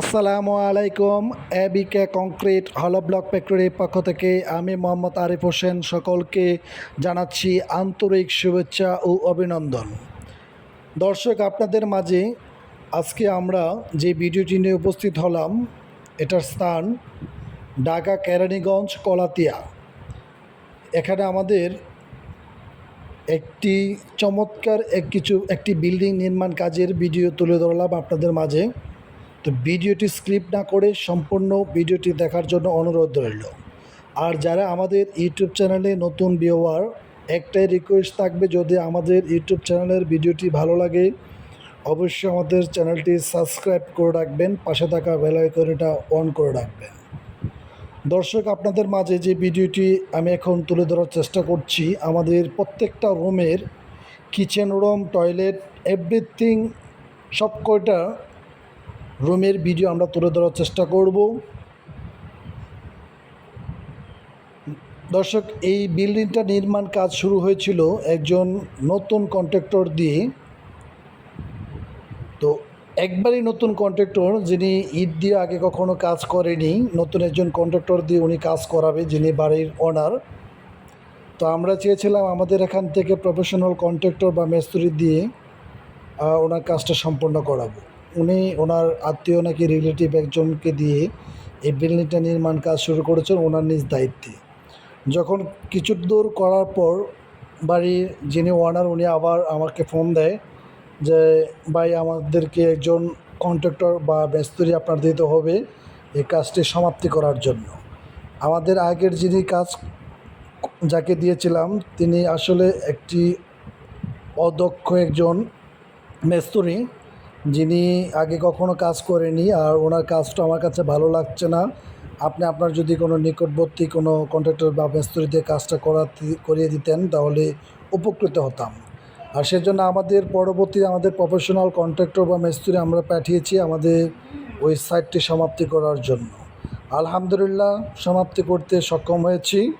আসসালামু আলাইকুম, এবিকে কংক্রিট হল ব্লক ফ্যাক্টরির পক্ষ থেকে আমি মোহাম্মদ আরিফ হোসেন সকলকে জানাচ্ছি আন্তরিক শুভেচ্ছা ও অভিনন্দন। দর্শক, আপনাদের মাঝে আজকে আমরা যে ভিডিওটি নিয়ে উপস্থিত হলাম, এটার স্থান ঢাকা কেরানীগঞ্জ কলাতিয়া। এখানে আমাদের একটি চমৎকার এক কিছু, একটি বিল্ডিং নির্মাণ কাজের ভিডিও তুলে ধরলাম আপনাদের মাঝে। তো ভিডিওটি স্ক্রিপ্ট না করে সম্পূর্ণ ভিডিওটি দেখার জন্য অনুরোধ রইল। আর যারা আমাদের ইউটিউব চ্যানেলে নতুন ভিওয়ার একটাই রিকোয়েস্ট থাকবে, যদি আমাদের ইউটিউব চ্যানেলের ভিডিওটি ভালো লাগে, অবশ্যই আমাদের চ্যানেলটি সাবস্ক্রাইব করে রাখবেন, পাশে থাকা বেল অন করে রাখবেন। দর্শক, আপনাদের মাঝে যে ভিডিওটি আমি এখন তুলে ধরার চেষ্টা করছি, আমাদের প্রত্যেকটা রুমের কিচেন রুম টয়লেট এভরিথিং সব কয়টা রুমের ভিডিও আমরা তুলে ধরার চেষ্টা করব। দর্শক, এই বিল্ডিংটা নির্মাণ কাজ শুরু হয়েছিল একজন নতুন কন্ট্রাক্টর দিয়ে। তো একবারই নতুন কন্ট্রাক্টর যিনি ঈদ দিয়ে আগে কখনো কাজ করেনি, নতুন একজন কন্ট্রাক্টর দিয়ে উনি কাজ করাবে যিনি বাড়ির ওনার তো আমরা চেয়েছিলাম আমাদের এখান থেকে প্রফেশনাল কন্ট্রাক্টর বা মিস্ত্রি দিয়ে ওনার কাজটা সম্পন্ন করাবো। উনি ওনার আত্মীয় নাকি রিলেটিভ একজনকে দিয়ে এই বিল্ডিংটা নির্মাণ কাজ শুরু করেছেন ওনার নিজ দায়িত্বে। যখন কিছু দূর করার পর বাড়ির যিনি ওনার উনি আবার আমাকে ফোন দেয় যে, ভাই, আমাদেরকে একজন কন্ট্রাক্টর বা মিস্ত্রি আপনার দিতে হবে এই কাজটি সমাপ্তি করার জন্য। আমাদের আগের যিনি কাজ যাকে দিয়েছিলাম, তিনি আসলে একটি অদক্ষ একজন মেস্তুরি। যিনি আগে কখনো কাজ করেনি আর ওনার কাজটা আমার কাছে ভালো লাগছে না, আপনি আপনার যদি কোনো নিকটবর্তী কোনো কন্ট্রাক্টর বা মেস্তুরি কাজটা করাতে, করিয়ে দিতেন তাহলে উপকৃত হতাম। আর সেজন্য আমাদের পরবর্তী আমাদের প্রফেশনাল কন্ট্রাক্টর বা মিস্ত্রি আমরা পাঠিয়েছি আমাদের ওই সাইটটি সমাপ্তি করার জন্য। আলহামদুলিল্লাহ সমাপ্তি করতে সক্ষম হয়েছি।